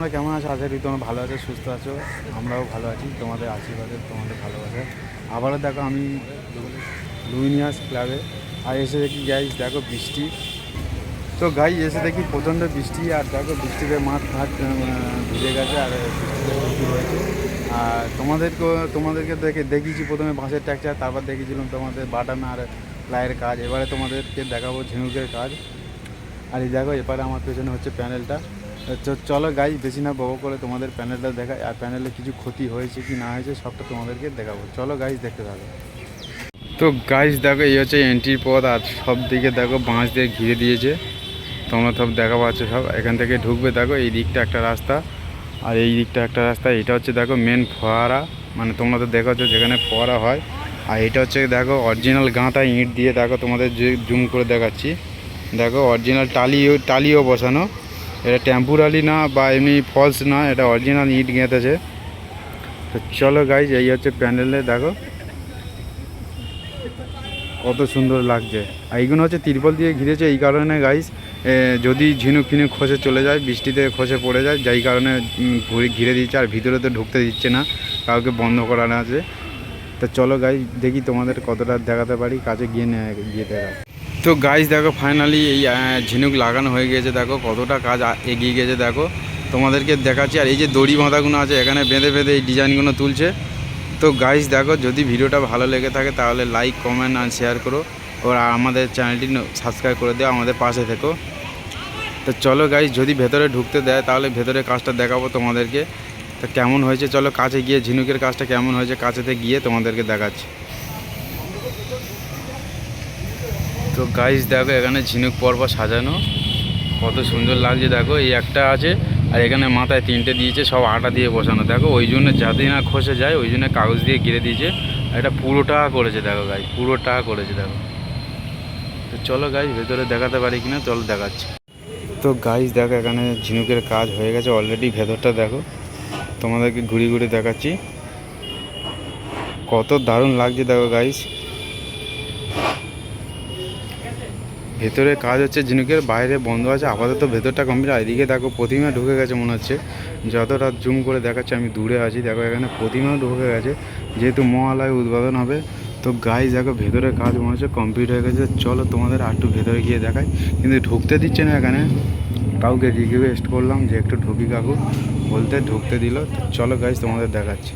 তোমরা কেমন আছো? আশা করি তোমরা ভালো আছো সুস্থ আছো। আমরাও ভালো আছি তোমাদের আশীর্বাদে তোমাদের ভালোবাসা আবারও দেখো আমি লুইনিয়াস ক্লাবে। আর এসে দেখি গাইজ দেখো বৃষ্টি। তো গাই এসে দেখি প্রচণ্ড বৃষ্টি আর দেখো বৃষ্টিতে মাঠ ঘাট আহ, ভিজে গেছে আর বৃষ্টিতে বৃষ্টি হয়েছে। আর তোমাদেরকে তোমাদেরকে দেখে দেখিয়েছি প্রথমে বাঁশের ট্যাকচার তারপর দেখেছিলাম তোমাদের বাটান আর প্লাইয়ের কাজ। এবারে তোমাদেরকে দেখাবো ঝিনুকের কাজ। আর এই দেখো এবারে আমার পেছনে হচ্ছে প্যানেলটা। তো চলো গাই বেশি না বড় করে তোমাদের প্যানেলটা দেখাই। আর প্যানেলে কিছু ক্ষতি হয়েছে কি না হয়েছে, সবটা তোমাদেরকে দেখাবো। চলো গাইজ দেখতে থাকো। তো গাইজ দেখো, এই হচ্ছে এন্ট্রির পথ, আর সব দিকে দেখো, বাঁশ দিয়ে ঘিরে দিয়েছে। তোমরা সব দেখা পাচ্ছ সব। এখান থেকে ঢুকবে, দেখো, এই দিকটা একটা রাস্তা। আর এই দিকটা একটা রাস্তা, এটা হচ্ছে, দেখো মেন ফোয়ারা। মানে তোমরা তো দেখাচ্ছ যেখানে ফোয়ারা হয়। আর এটা হচ্ছে, দেখো অরিজিনাল গাঁথা ইঁট দিয়ে, দেখো, তোমাদের জুম করে দেখাচ্ছি। দেখো অরিজিনাল টালিও টালিও বসানো। এটা টেম্পুরারি না বা এমনি ফলস না, এটা অরিজিনাল ইট গেঁথেছে। তো চলো গাইজ এই হচ্ছে প্যান্ডেলে, দেখো। কত সুন্দর লাগছে। আর এইগুলো হচ্ছে তিরপল দিয়ে ঘিরেছে, এই কারণে গাইজ যদি ঝিনুক ফিনুক খসে চলে যায়, বৃষ্টিতে খসে পড়ে যায়, যেই কারণে ঘুরে, ঘিরে দিচ্ছে আর ভিতরে তো ঢুকতে দিচ্ছে না, কাউকে বন্ধ করানো আছে। তো চলো গাইজ দেখি তোমাদের কতটা দেখাতে পারি, কাছে গিয়ে গিয়ে দেখা তো গাইজ দেখো ফাইনালি এই ঝিনুক লাগানো হয়ে গেছে দেখো, কতটা কাজ এগিয়ে গেছে দেখো। তোমাদেরকে দেখাচ্ছি, আর এই যে দড়ি বাঁধাগুলো আছে, এখানে বেঁধে বেঁধে এই ডিজাইনগুলো তুলছে। তো গাইজ দেখো, যদি ভিডিওটা ভালো লেগে থাকে, তাহলে লাইক কমেন্ট আর শেয়ার করো। আর আমাদের চ্যানেলটি সাবস্ক্রাইব করে দিও, আমাদের পাশে থেকো। তো চলো গাইজ যদি ভেতরে ঢুকতে দেয়, তাহলে ভেতরে কাজটা দেখাবো তোমাদেরকে। তো কেমন হয়েছে? চলো, কাছে গিয়ে ঝিনুকের কাজটা কেমন হয়েছে? কাছেতে গিয়ে তোমাদেরকে দেখাচ্ছি। তো গাইজ দেখো এখানে ঝিনুক পর্ব সাজানো। কত সুন্দর লাগছে, দেখো, এই একটা আছে, আর এখানে মাথায় তিনটে দিয়েছে, সব আটা দিয়ে বসানো। দেখো, ওই জন্য যাতে না খসে যায়, ওই জন্য কাগজ দিয়ে ঘিরে দিয়েছে। এটা টাকা করেছে, দেখো গাই পুরো টাকা করেছে, দেখো। তো চলো গাইজ ভেতরে দেখাতে পারি কিনা, চলো দেখাচ্ছি। তো গাইজ দেখো, এখানে ঝিনুকের কাজ হয়ে গেছে অলরেডি ভেতরটা দেখো। তোমাদেরকে ঘুরি ঘুরে দেখাচ্ছি। কত দারুণ লাগছে, দেখো গাইজ ভেতরে কাজ হচ্ছে, ঝিনুকের বাইরে বন্ধ আছে, আপাতত ভেতরটা কমপ্লিট আর এদিকে দেখো প্রতিমা ঢুকে গেছে মনে হচ্ছে। যতটা জুম করে দেখাচ্ছে, আমি দূরে আছি, দেখো এখানে প্রতিমাও ঢুকে গেছে। যেহেতু মহালয় উদ্বোধন হবে, তো গাইজ দেখো ভেতরে কাজ মনে হচ্ছে কমপ্লিট হয়ে গেছে। চলো তোমাদের আর একটু ভেতরে গিয়ে দেখাই। কিন্তু ঢুকতে দিচ্ছে না এখানে। কাউকে রিকোয়েস্ট করলাম যে একটু ঢুকি কাকু। বলতে ঢুকতে দিল। তো চলো গাইজ তোমাদের দেখাচ্ছি।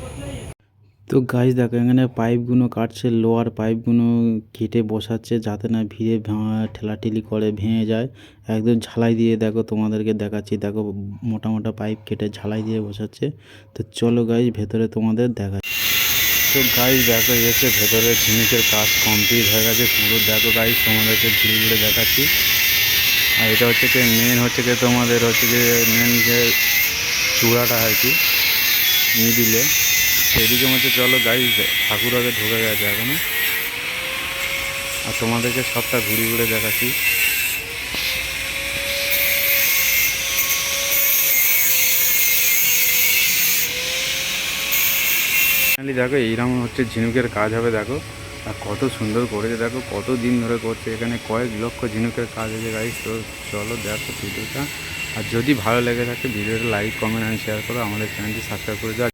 তো গাইজ দেখো, এখানে পাইপগুলো কাটছে লোয়ার পাইপগুলো কেটে বসাচ্ছে যাতে না ভিড়ে ঠেলাঠেলি করে ভেঙে যায়। একদম ঝালাই দিয়ে দেখো তোমাদেরকে দেখাচ্ছি। দেখো, মোটা মোটা পাইপ কেটে ঝালাই দিয়ে বসাচ্ছে। তো চলো গাইজ ভেতরে তোমাদের দেখা তো গাইজ দেখো এসে ভেতরে ঝিনুকের কাজ কমপ্লিট হয়ে গেছে। পুরো দেখো গাইজ তোমাদেরকে ঘুরে ঘুরে দেখাচ্ছি। আর এটা হচ্ছে কি মেন হচ্ছে কি তোমাদের হচ্ছে কি মেন যে চূড়াটা আর কি মিডিলে সেদিকে মধ্যে চলো গাড়ি ঠাকুর আগে ঢুকে গেছে এখনও। আর তোমাদেরকে সবটা ঘুরে ঘুরে দেখাচ্ছি। দেখো, এইরকম হচ্ছে ঝিনুকের কাজ হবে, দেখো। আর কত সুন্দর করেছে, দেখো, কত দিন ধরে করছে। এখানে কয়েক লক্ষ ঝিনুকের কাজ হয়েছে গাইস তো চলো দেখো ভিডিওটা। আর যদি ভালো লেগে থাকে, ভিডিওটা লাইক কমেন্ট অ্যান্ড শেয়ার করো। আমাদের চ্যানেলটি সাবস্ক্রাইব করে দাও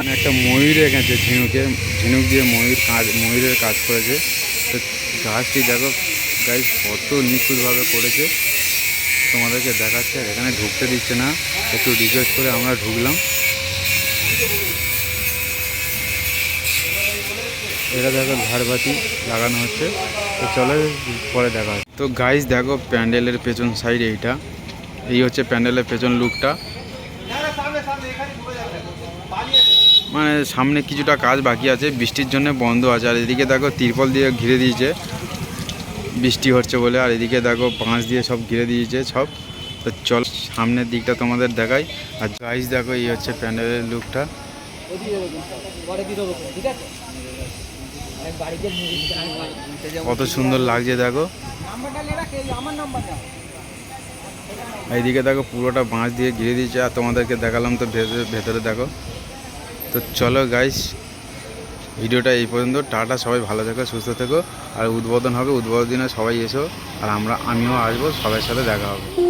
একটা ময়ূর এঁকেছে, ঝিনুকে, ঝিনুক দিয়ে ময়ূর কাজ ময়ূরের কাজ করেছে। তো গাছটি দেখো গাছ কত নিখুঁতভাবে করেছে। তোমাদেরকে দেখাচ্ছে, আর এখানে ঢুকতে দিচ্ছে না। একটু রিকোয়েস্ট করে আমরা ঢুকলাম। এটা দেখো ঝাড়বাতি লাগানো হচ্ছে। তো চলো, পরে দেখা তো গাইস দেখো, প্যান্ডেলের পেছন সাইড এইটা। এই হচ্ছে প্যান্ডেলের পেছন লুকটা মানে সামনে কিছুটা কাজ বাকি আছে, বৃষ্টির জন্য বন্ধ আছে। আর এদিকে দেখো তিরপল দিয়ে ঘিরে দিয়েছে। বৃষ্টি হচ্ছে বলে। আর এদিকে দেখো বাঁশ দিয়ে সব ঘিরে দিয়েছে সব। তো চল, সামনের দিকটা তোমাদের দেখাই। আর গাইজ দেখো এই হচ্ছে প্যান্ডেলের লুকটা কত সুন্দর লাগছে দেখো। এইদিকে দেখো পুরোটা বাঁশ দিয়ে ঘিরে দিয়েছে। আর তোমাদেরকে দেখালাম তো ভেতরে দেখো। তো চলো গাইস ভিডিওটা এই পর্যন্ত। টাটা, সবাই ভালো থেকো, সুস্থ থেকো। আর উদ্বোধন হবে উদ্বোধনে সবাই এসো। আর আমরা, আমিও আসব সবার সাথে দেখা হবে।